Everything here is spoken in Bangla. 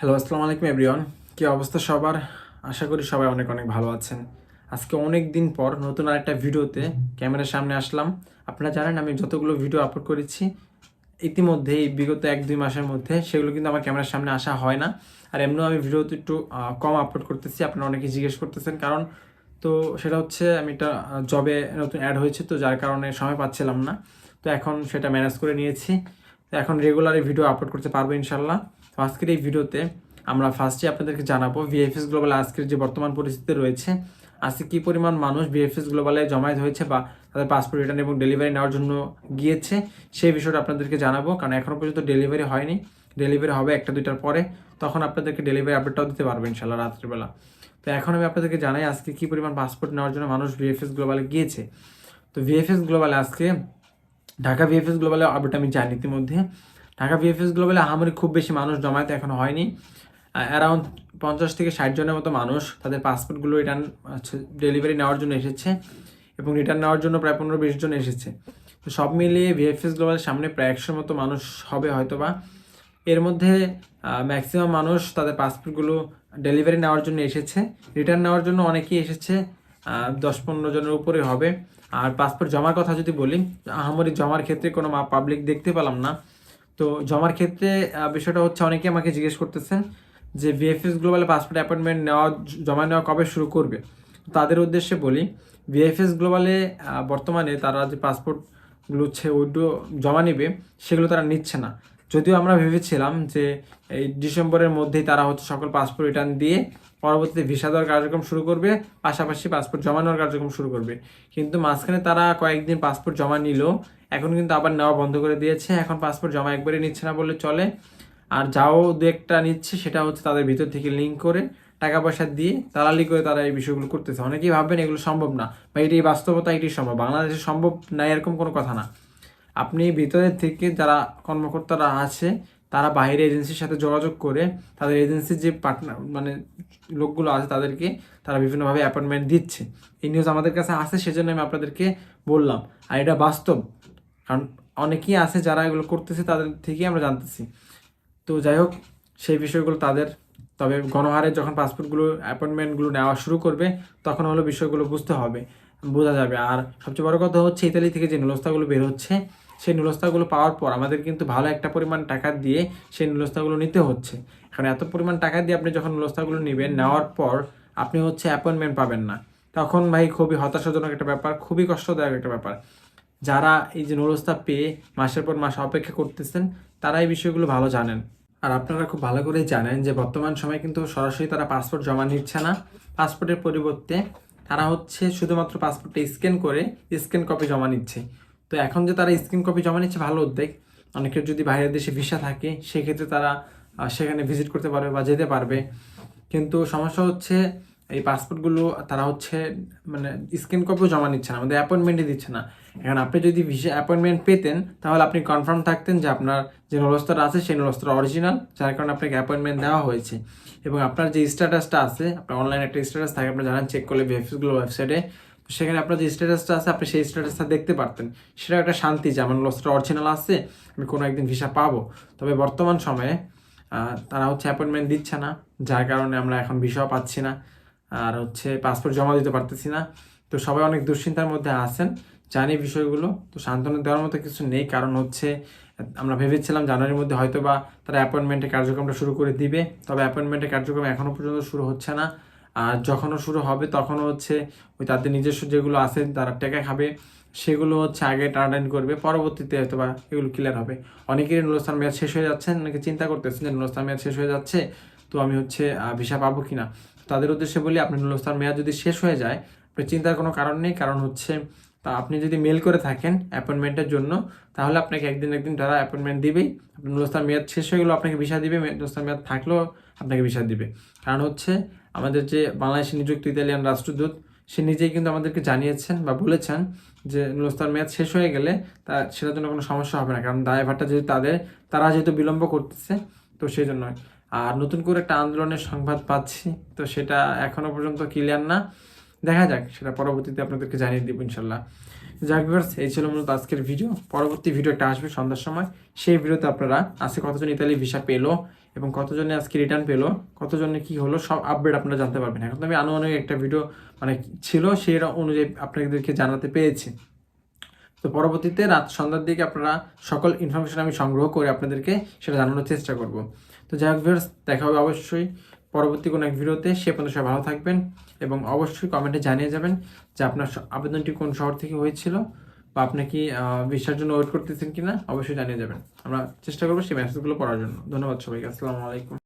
হ্যালো আসসালামু আলাইকুম এভরিওয়ান কি অবস্থা সবার? আশা করি সবাই অনেক অনেক ভালো আছেন। আজকে অনেক দিন পর নতুন আরেকটা ভিডিওতে ক্যামেরার সামনে আসলাম। আপনারা জানেন, আমি যতগুলো ভিডিও আপলোড করেছি, ইতিমধ্যে এই বিগত এক, দুই মাসের মধ্যে সেগুলো কিন্তু আমার ক্যামেরার সামনে আসা হয় না। আর এমনিও আমি ভিডিওতে একটু কম আপলোড করতেছি, আপনারা অনেকে জিজ্ঞেস করতেছেন। কারণ তো সেটা হচ্ছে, আমি একটা জবে নতুন অ্যাড হয়েছে, তো যার কারণে সময় পাচ্ছিলাম না। তো এখন সেটা ম্যানেজ করে নিয়েছি। তো এখন রেগুলারই ভিডিও আপলোড করতে পারব ইনশাল্লাহ আজকের এই ভিডিওতে আমরা ফার্স্টে আপনাদেরকে জানাব ভিএফএস গ্লোবাল আজকের যে বর্তমান পরিস্থিতি রয়েছে, আজকে কী পরিমাণ মানুষ ভিএফএস গ্লোবালে জমায়েত হয়েছে বা তাদের পাসপোর্ট রিটার্ন এবং ডেলিভারি নেওয়ার জন্য গিয়েছে, সেই বিষয়টা আপনাদেরকে জানাব। কারণ এখনও পর্যন্ত ডেলিভারি হয়নি। ডেলিভারি হবে একটা দুইটার পরে। তখন আপনাদেরকে ডেলিভারি আপডেটটাও দিতে পারব ইনশাল্লাহ রাত্রিবেলা। তো এখন আমি আপনাদেরকে জানাই আজকে কী পরিমাণ পাসপোর্ট নেওয়ার জন্য মানুষ ভিএফএস গ্লোবালে গিয়েছে। তো ভিএফএস গ্লোবালে আজকে, ঢাকা ভিএফএস গ্লোবালে আপডেট আমি জানি ইতিমধ্যে। ঢাকা ভিএফএস গ্লোবালে আহামরি খুব বেশি মানুষ জমায়েত এখনও হয়নি। অ্যারাউন্ড পঞ্চাশ থেকে ষাট জনের মতো মানুষ তাদের পাসপোর্টগুলো রিটার্ন ডেলিভারি নেওয়ার জন্য এসেছে এবং রিটার্ন নেওয়ার জন্য প্রায় পনেরো বিশ জন এসেছে। তো সব মিলিয়ে ভিএফএস গ্লোবালের সামনে প্রায় একশোর মতো মানুষ হবে হয়তো বা এর মধ্যে ম্যাক্সিমাম মানুষ তাদের পাসপোর্টগুলো ডেলিভারি নেওয়ার জন্য এসেছে। রিটার্ন নেওয়ার জন্য অনেকেই এসেছে দশ পনেরো জনের উপরে হবে। আর পাসপোর্ট জমার কথা যদি বলি, আহামরি জমার ক্ষেত্রে কোনো পাবলিক দেখতে পেলাম না। তো জমার ক্ষেত্রে বিষয়টা হচ্ছে অনেকে আমাকে জিজ্ঞেস করতেছেন যে ভিএফএস গ্লোবালে পাসপোর্ট অ্যাপয়েন্টমেন্ট নেওয়া, জমা নেওয়া কবে শুরু করবে? তাদের উদ্দেশ্যে বলি, ভিএফএস গ্লোবালে বর্তমানে তারা যে পাসপোর্টগুলো হচ্ছে, ওইগুলো জমা নেবে, সেগুলো তারা নিচ্ছে না। যদিও আমরা ভেবেছিলাম যে এই ডিসেম্বরের মধ্যেই তারা হচ্ছে সকল পাসপোর্ট রিটার্ন দিয়ে পরবর্তীতে ভিসা দেওয়ার কার্যক্রম শুরু করবে, পাশাপাশি পাসপোর্ট জমা নেওয়ার কার্যক্রম শুরু করবে। কিন্তু মাঝখানে তারা কয়েকদিন পাসপোর্ট জমা নিল, এখন কিন্তু আবার নেওয়া বন্ধ করে দিয়েছে। এখন পাসপোর্ট জমা একবারে নিচ্ছে না বললে চলে। আর যাও দু একটা নিচ্ছে, সেটা হচ্ছে তাদের ভিতর থেকে লিঙ্ক করে টাকা পয়সা দিয়ে দালালি করে তারা এই বিষয়গুলো করতেছে। অনেকেই ভাববেন এগুলো সম্ভব না, বা এটি বাস্তবতা এটি সম্ভব। বাংলাদেশে সম্ভব না, এরকম কোনো কথা না। আপনি ভিতরের থেকে যারা কর্মকর্তারা আছে, তারা বাইরে এজেন্সির সাথে যোগাযোগ করে তাদের এজেন্সির যে পার্টনার মানে লোকগুলো আছে তাদেরকে তারা বিভিন্নভাবে অ্যাপয়েন্টমেন্ট দিচ্ছে। এই নিউজ আমাদের কাছে আসে সেজন্য আমি আপনাদেরকে বললাম। আর এটা বাস্তব। কারণ অনেকেই আছে যারা এগুলো করতেছে তাদের থেকেই আমরা জানতেছি। তো যাই হোক, সেই বিষয়গুলো তাদের, তবে গণহারে যখন পাসপোর্টগুলো অ্যাপয়েন্টমেন্টগুলো নেওয়া শুরু করবে, তখন হলো বিষয়গুলো বুঝতে হবে, বোঝা যাবে। আর সবচেয়ে বড় কথা হচ্ছে ইতালি থেকে যে নুলস্তাগুলো বের হচ্ছে সেই নুলস্তাগুলো পাওয়ার পর আমাদের কিন্তু ভালো একটা পরিমাণ টাকা দিয়ে সেই নুলস্তাগুলো নিতে হচ্ছে। এখন এত পরিমাণ টাকা দিয়ে আপনি যখন নুলস্তাগুলো নেবেন, নেওয়ার পর আপনি হচ্ছে অ্যাপয়েন্টমেন্ট পাবেন না। তখন ভাই খুবই হতাশাজনক একটা ব্যাপার, খুবই কষ্টদায়ক একটা ব্যাপার। যারা এই যে নুলস্তা পেয়ে মাসের পর মাস অপেক্ষা করতেছেন, তারা এই বিষয়গুলো ভালো জানেন। আর আপনারা খুব ভালো করেই জানেন যে বর্তমান সময়ে কিন্তু সরাসরি তারা পাসপোর্ট জমা নিচ্ছে না। পাসপোর্টের পরিবর্তে তারা হচ্ছে শুধুমাত্র পাসপোর্টটা স্ক্যান করে স্ক্যান কপি জমা নিচ্ছে। তো এখন যে তারা স্ক্যান কপি জমা নিচ্ছে, ভালো উদ্যোগ। অনেকের যদি বাইরের দেশে ভিসা থাকে, সেক্ষেত্রে তারা সেখানে ভিজিট করতে পারবে বা যেতে পারবে। কিন্তু সমস্যা হচ্ছে, এই পাসপোর্টগুলো তারা হচ্ছে মানে স্ক্যান কপিও জমা নিচ্ছে না, আমাদের অ্যাপয়েন্টমেন্টই দিচ্ছে না। এখন আপনি যদি ভিসা অ্যাপয়েন্টমেন্ট পেতেন, তাহলে আপনি কনফার্ম থাকতেন যে আপনার যে নলস্তর আছে, সেই নলস্তর অরিজিনাল যার কারণে আপনাকে অ্যাপয়েন্টমেন্ট দেওয়া হয়েছে। এবং আপনার যে স্ট্যাটাসটা আছে, আপনার অনলাইন একটা স্ট্যাটাস থাকে, আপনি জানান চেক করলে ভিএফএসগুলো ওয়েবসাইটে সেখানে আপনার যে স্ট্যাটাসটা আছে, আপনি সেই স্ট্যাটাসটা দেখতে পারতেন। সেটা একটা শান্তি যে আমার লসটা অরিজিনাল আছে, আমি কোনো একদিন ভিসা পাবো। তবে বর্তমান সময়ে তারা হচ্ছে অ্যাপয়েন্টমেন্ট দিচ্ছে না, যার কারণে আমরা এখন ভিসাও পাচ্ছি না, আর হচ্ছে পাসপোর্ট জমা দিতে পারতেছি না। তো সবাই অনেক দুশ্চিন্তার মধ্যে আছেন, জানি বিষয়গুলো, তো সান্ত্বনা দেওয়ার মতো কিছু নেই, কারণ হচ্ছে, আমরা ভেবেছিলাম জানুয়ারির মধ্যে হয়তো বা তারা অ্যাপয়েন্টমেন্টের কার্যক্রমটা শুরু করে দিবে, তবে অ্যাপয়েন্টমেন্টের কার্যক্রম এখনও পর্যন্ত শুরু হচ্ছে না। আর যখনও শুরু হবে তখনও হচ্ছে ওই তাদের নিজস্ব যেগুলো আছে তারা টেকা খাবে। সেগুলো হচ্ছে আগে টার্ন করবে, পরবর্তীতে হয়তো বা এগুলো ক্লিয়ার হবে। অনেকেরই নুরস্থান মেয়াদ শেষ হয়ে যাচ্ছে, অনেকে চিন্তা করতেছেন যে নুরস্থান মেয়াদ শেষ হয়ে যাচ্ছে, তো আমি হচ্ছে ভিসা পাবো কিনা? তাদের উদ্দেশ্যে বলি, আপনি নুরস্থান মেয়াদ যদি শেষ হয়ে যায় চিন্তার কোনো কারণ নেই, কারণ হচ্ছে আপনি যদি মেল করে থাকেন অ্যাপয়েন্টমেন্টের জন্য, তাহলে আপনাকে একদিন একদিন তারা অ্যাপয়েন্টমেন্ট দিবেই। আপনি নুরস্থান মেয়াদ শেষ হয়ে গেলেও আপনাকে ভিসা দিবে নুরস্থান মেয়াদ থাকলেও আপনাকে ভিসা দিবে। কারণ হচ্ছে আমাদের যে বাংলাদেশে নিযুক্ত ইতালিয়ান রাষ্ট্রদূত, সে নিজেই কিন্তু আমাদেরকে জানিয়েছেন বা বলেছেন যে নুরস্তার মেয়াদ শেষ হয়ে গেলে তা সেটার জন্য কোনো সমস্যা হবে না। কারণ দায়ভারটা যেহেতু তাদের, তারা যেহেতু বিলম্ব করতেছে, তো সেই জন্য। আর নতুন করে একটা আন্দোলনের সংবাদ পাচ্ছি, তো সেটা এখনও পর্যন্ত ক্লিয়ার না। দেখা যাক, সেটা পরবর্তীতে আপনাদেরকে জানিয়ে দিব ইনশাল্লাহ। যাক এই ছিল মূলত আজকের ভিডিও। পরবর্তী ভিডিও একটা আসবে সন্ধ্যার সময়। সেই ভিডিওতে আপনারা আজকে কতজন ইতালি ভিসা পেল এবং কতজনে আজকে রিটার্ন পেল, কতজনে কি হলো, সব আপডেট আপনারা জানতে পারবেন। এখন আমি আনুমানিক একটা ভিডিও মানে ছিল সেই অনুযায়ী আপনাদেরকে জানাতে পেরেছি। তো পরবর্তীতে রাত সন্ধ্যার দিকে আপনারা সকল ইনফরমেশন আমি সংগ্রহ করে আপনাদেরকে সেটা জানানোর চেষ্টা করব। তো যাই দেখা হবে অবশ্যই। পরবর্তী কোনো এক ভিডিওতে, সে পর্যন্ত সবাই ভালো থাকবেন এবং অবশ্যই কমেন্টে জানিয়ে যাবেন যে আপনার আবেদনটি কোন শহর থেকে হয়েছিল বা আপনি কি ভিসার জন্য ওয়েট করতেছেন কিনা, অবশ্যই জানিয়ে যাবেন। আমরা চেষ্টা করব সেই মেসেজগুলো পড়ার জন্য। ধন্যবাদ সবাইকে। আসসালামু আলাইকুম।